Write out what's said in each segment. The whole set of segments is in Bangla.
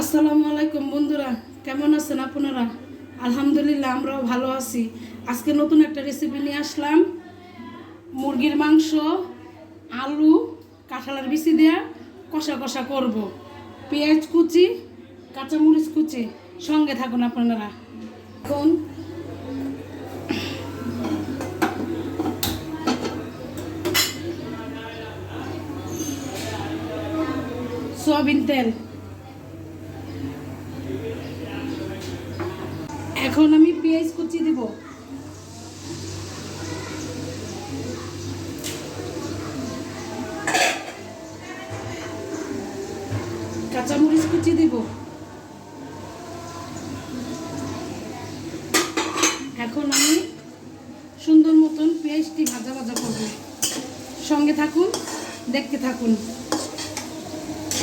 আসসালামু আলাইকুম বন্ধুরা, কেমন আছেন আপনারা? আলহামদুলিল্লাহ, আমরাও ভালো আছি। আজকে নতুন একটা রেসিপি নিয়ে আসলাম। মুরগির মাংস, আলু, কাঁঠালের বিচি দেওয়া কষা কষা করব। পেঁয়াজ কুচি, কাঁচামরিচ কুচি, সঙ্গে থাকুন আপনারা। এখন সয়াবিন তেল। এখন আমি পেঁয়াজ কুচি দেব। কাঁচামরিচ কুচি দেব। এখন আমি সুন্দর মতন পেঁয়াজটি ভাজা ভাজা করব। সঙ্গে থাকুন, দেখতে থাকুন।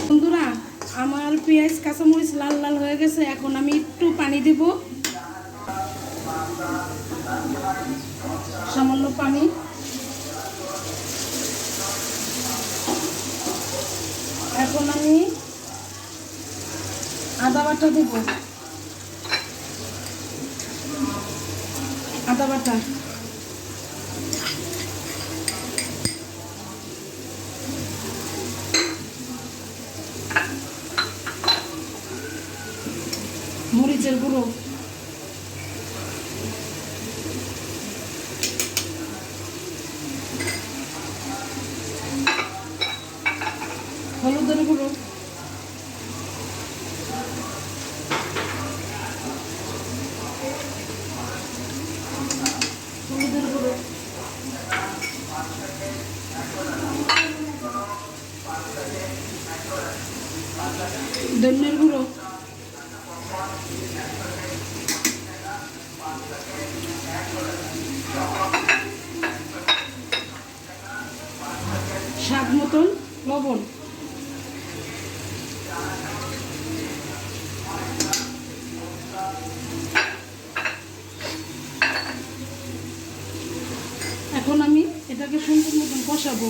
বন্ধুরা, আমার পেঁয়াজ, কাঁচামরিচ লাল লাল হয়ে গেছে, এখন আমি একটু পানি দেব। সামান্য পানি। এখন আমি আদা বাটা দেব। আদা বাটা। মরিচের গুঁড়ো হলুদের গুঁড়ো হলুদের গুঁড়ো ধনিয়ার গুঁড়ো। স্বাদ মতন লবণ। এখন আমি এটাকে সুন্দর মতন কষাবো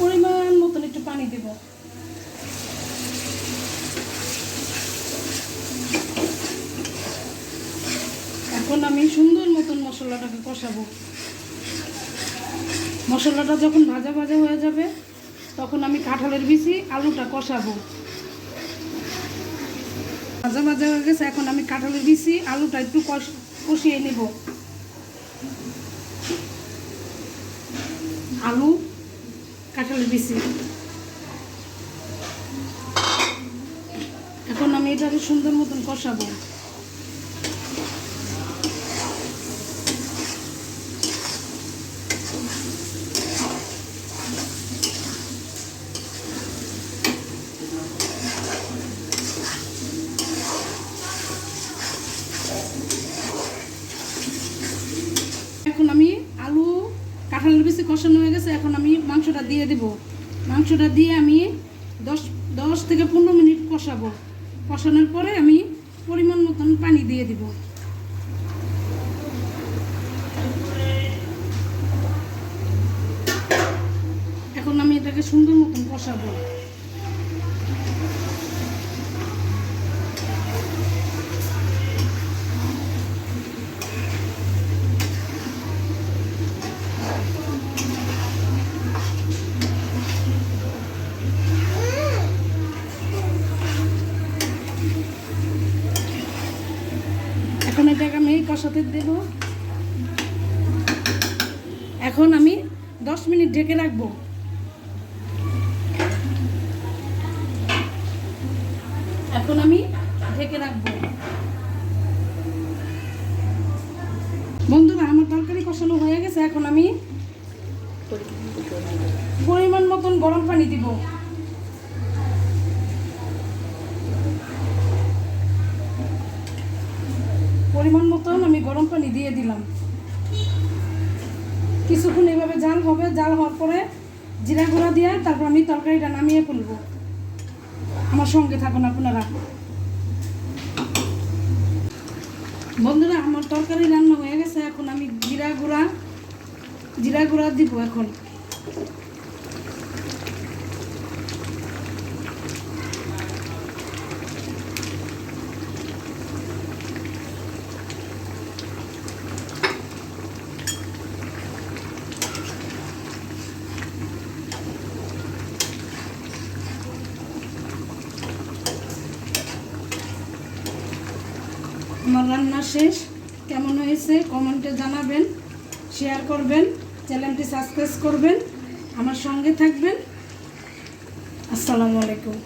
পরিমাণ মতন একটু পানি দেবো এখন আমি সুন্দর মতন মশলাটাকে কষাবো। মশলাটা যখন ভাজা ভাজা হয়ে যাবে, তখন আমি কাঁঠালের বিচি, আলুটা কষাবো। ভাজা ভাজা হয়ে গেছে, এখন আমি কাঁঠালের বিচি, আলুটা একটু কষ- কষিয়ে নেব। আলু, কাঁঠালের বিচি। এটাকে সুন্দর মতন কষাবো। এখন আমি আলু বেশি কষানো হয়ে গেছে, এখন আমি মাংসটা দিয়ে দেব। মাংসটা দিয়ে আমি দশ দশ থেকে পনেরো মিনিট কষাবো। কষানোর পরে আমি পরিমাণ মতন পানি দিয়ে দিব। এখন আমি এটাকে সুন্দর মতন কষাবো এখন এটাকে আমি কষাতে দেব। এখন আমি দশ মিনিট ঢেকে রাখব। এখন আমি ঢেকে রাখব। বন্ধুরা, আমার তরকারি কষানো হয়ে গেছে। এখন আমি পরিমাণ মতন গরম পানি দিব। পরিমাণ মতন আমি গরম পানি দিয়ে দিলাম। কিছুক্ষণ এইভাবে জাল হবে, জাল হওয়ার পরে জিরা গুঁড়া দিয়ে তারপর আমি তরকারিটা নামিয়ে ফেলব। আমার সঙ্গে থাকুন আপনারা। বন্ধুরা, আমার তরকারি রান্না হয়ে গেছে। এখন আমি জিরা গুঁড়া জিরা গুঁড়া দিব এখন। আমার রান্না শেষ। কেমন হয়েছে কমেন্টে জানাবেন শেয়ার করবেন চ্যানেলটি সাবস্ক্রাইব করবেন, আমার সঙ্গে থাকবেন। আসসালামু আলাইকুম।